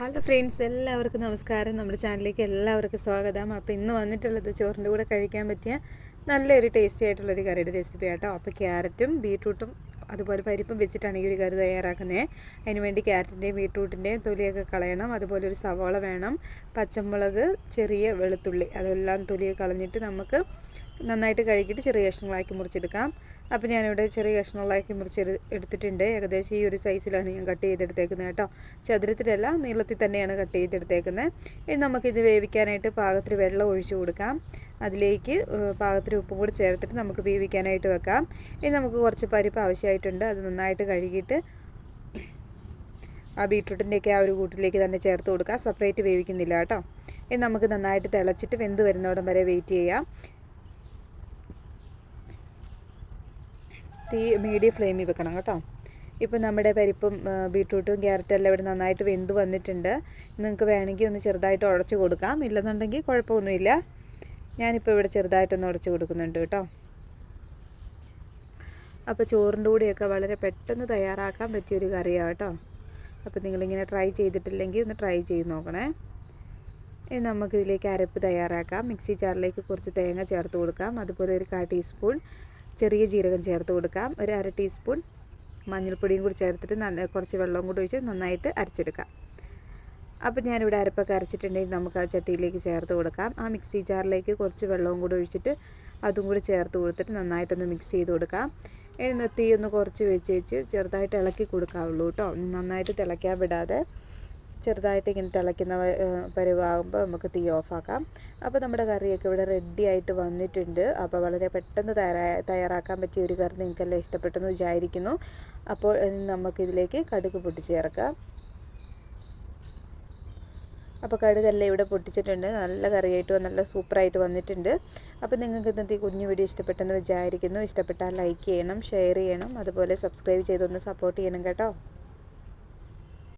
Hello friends എല്ലാവർക്കും നമസ്കാരം. നമ്മുടെ ചാനലിലേക്ക് എല്ലാവർക്കും സ്വാഗതം. അപ്പോൾ ഇന്ന് വന്നിട്ടുള്ളത് ചോറിന്റെ കൂടെ കഴിക്കാൻ പറ്റിയ നല്ലൊരു ടേസ്റ്റി ആയിട്ടുള്ളൊരു കറിയുടെ റെസിപ്പി ആട്ടോ. അപ്പോൾ ക്യാരറ്റും ബീട്രൂട്ടും അതുപോലെ പരിപ്പും വെച്ചിട്ടാണ് ഈ ഒരു കറി തയ്യാറാക്കുന്നത് അതിന് വേണ്ടി ക്യാരറ്റിന്റെയും ബീട്രൂട്ടിന്റെയും തൊലിയൊക്കെ കളയണം. അതുപോലെ ഒരു സവാള വേണം പച്ചമുളക് ചെറിയ വെളുത്തുള്ളി. അതെല്ലാം തൊലിയൊക്കെ കളഞ്ഞിട്ട് നമുക്ക് നന്നായിട്ട് കഴുകിയിട്ട് ചെറിയ കഷ്ണങ്ങളാക്കി മുറിച്ചെടുക്കാം. അപ്പോൾ ഞാനിവിടെ ചെറിയ കഷ്ണങ്ങളാക്കി മുറിച്ച് എടുത്തിട്ടുണ്ട്. ഏകദേശം ഈ ഒരു സൈസിലാണ് ഞാൻ കട്ട് ചെയ്തെടുത്തേക്കുന്നത് കേട്ടോ. ചതുരത്തിലല്ല നീളത്തിൽ തന്നെയാണ് കട്ട് ചെയ്തെടുത്തേക്കുന്നത്. ഇനി നമുക്കിത് വേവിക്കാനായിട്ട് പാകത്തിൽ വെള്ളം ഒഴിച്ചു കൊടുക്കാം. അതിലേക്ക് പാകത്തിന് ഉപ്പും കൂടി ചേർത്തിട്ട് നമുക്ക് വേവിക്കാനായിട്ട് വെക്കാം. ഇനി നമുക്ക് കുറച്ച് പരിപ്പ് ആവശ്യമായിട്ടുണ്ട്. അത് നന്നായിട്ട് കഴുകിയിട്ട് ആ ബീട്രൂട്ടിന്റെയൊക്കെ ആ ഒരു കൂട്ടിലേക്ക് തന്നെ ചേർത്ത് കൊടുക്കാം. സെപ്പറേറ്റ് വേവിക്കുന്നില്ല കേട്ടോ. ഇനി നമുക്ക് നന്നായിട്ട് തിളച്ചിട്ട് വെന്ത് വരുന്നോടം വരെ വെയിറ്റ് ചെയ്യാം. തീ മീഡിയം ഫ്ലെയിമിൽ വെക്കണം കേട്ടോ. ഇപ്പോൾ നമ്മുടെ പരിപ്പും ബീട്രൂട്ടും ക്യാരറ്റും എല്ലാം ഇവിടെ നന്നായിട്ട് വെന്ത് വന്നിട്ടുണ്ട്. നിങ്ങൾക്ക് വേണമെങ്കിൽ ഒന്ന് ചെറുതായിട്ട് ഉടച്ച് കൊടുക്കാം. ഇല്ലെന്നുണ്ടെങ്കിൽ കുഴപ്പമൊന്നുമില്ല. ഞാനിപ്പോൾ ഇവിടെ ചെറുതായിട്ടൊന്ന് ഉടച്ച് കൊടുക്കുന്നുണ്ട് കേട്ടോ. അപ്പോൾ ചോറിന്റെ കൂടെയൊക്കെ വളരെ പെട്ടെന്ന് തയ്യാറാക്കാൻ പറ്റിയൊരു കറിയാണ് കേട്ടോ. അപ്പോൾ നിങ്ങളിങ്ങനെ ട്രൈ ചെയ്തിട്ടില്ലെങ്കിൽ ഒന്ന് ട്രൈ ചെയ്ത് നോക്കണേ. ഇനി നമുക്കിതിലേക്ക് അരപ്പ് തയ്യാറാക്കാം. മിക്സി ജാറിലേക്ക് കുറച്ച് തേങ്ങ ചേർത്ത് കൊടുക്കാം. അതുപോലെ ഒരു കാ ടീസ്പൂൺ ചെറിയ ജീരകം ചേർത്ത് കൊടുക്കാം. ഒരു അര ടീസ്പൂൺ മഞ്ഞൾപ്പൊടിയും കൂടി ചേർത്തിട്ട് കുറച്ച് വെള്ളവും കൂടി ഒഴിച്ച് നന്നായിട്ട് അരച്ചെടുക്കാം. അപ്പോൾ ഞാനിവിടെ അരപ്പൊക്കെ അരച്ചിട്ടുണ്ടെങ്കിൽ നമുക്ക് ആ ചട്ടിയിലേക്ക് ചേർത്ത് കൊടുക്കാം. ആ മിക്സി ജാറിലേക്ക് കുറച്ച് വെള്ളവും കൂടി ഒഴിച്ചിട്ട് അതും കൂടി ചേർത്ത് കൊടുത്തിട്ട് നന്നായിട്ടൊന്ന് മിക്സ് ചെയ്ത് കൊടുക്കാം. ഇനി തീ ഒന്ന് കുറച്ച് വെച്ച് വെച്ച് ചെറുതായിട്ട് ഇളക്കി കൊടുക്കാവുള്ളൂ കേട്ടോ. നന്നായിട്ട് തിളയ്ക്കാൻ വിടാതെ. ചെറുതായിട്ട് ഇങ്ങനെ തിളയ്ക്കുന്ന പരുവാകുമ്പോൾ നമുക്ക് തീ ഓഫാക്കാം. അപ്പോൾ നമ്മുടെ കറിയൊക്കെ ഇവിടെ റെഡി ആയിട്ട് വന്നിട്ടുണ്ട്. അപ്പോൾ വളരെ പെട്ടെന്ന് തയ്യാറാക്കാൻ പറ്റിയ ഒരു കറി നിങ്ങൾക്കെല്ലാം ഇഷ്ടപ്പെട്ടെന്ന് വിചാരിക്കുന്നു. അപ്പോൾ നമുക്കിതിലേക്ക് കടുക് പൊട്ടിച്ച് ചേർക്കാം. അപ്പോൾ കടുകെല്ലാം ഇവിടെ പൊട്ടിച്ചിട്ടുണ്ട്. നല്ല കറിയായിട്ട് നല്ല സൂപ്പറായിട്ട് വന്നിട്ടുണ്ട്. അപ്പോൾ നിങ്ങൾക്ക് ഇന്നത്തെ കുഞ്ഞു വീഡിയോ ഇഷ്ടപ്പെട്ടെന്ന് വിചാരിക്കുന്നു. ഇഷ്ടപ്പെട്ടാൽ ലൈക്ക് ചെയ്യണം ഷെയർ ചെയ്യണം. അതുപോലെ സബ്സ്ക്രൈബ് ചെയ്തൊന്ന് സപ്പോർട്ട് ചെയ്യണം കേട്ടോ.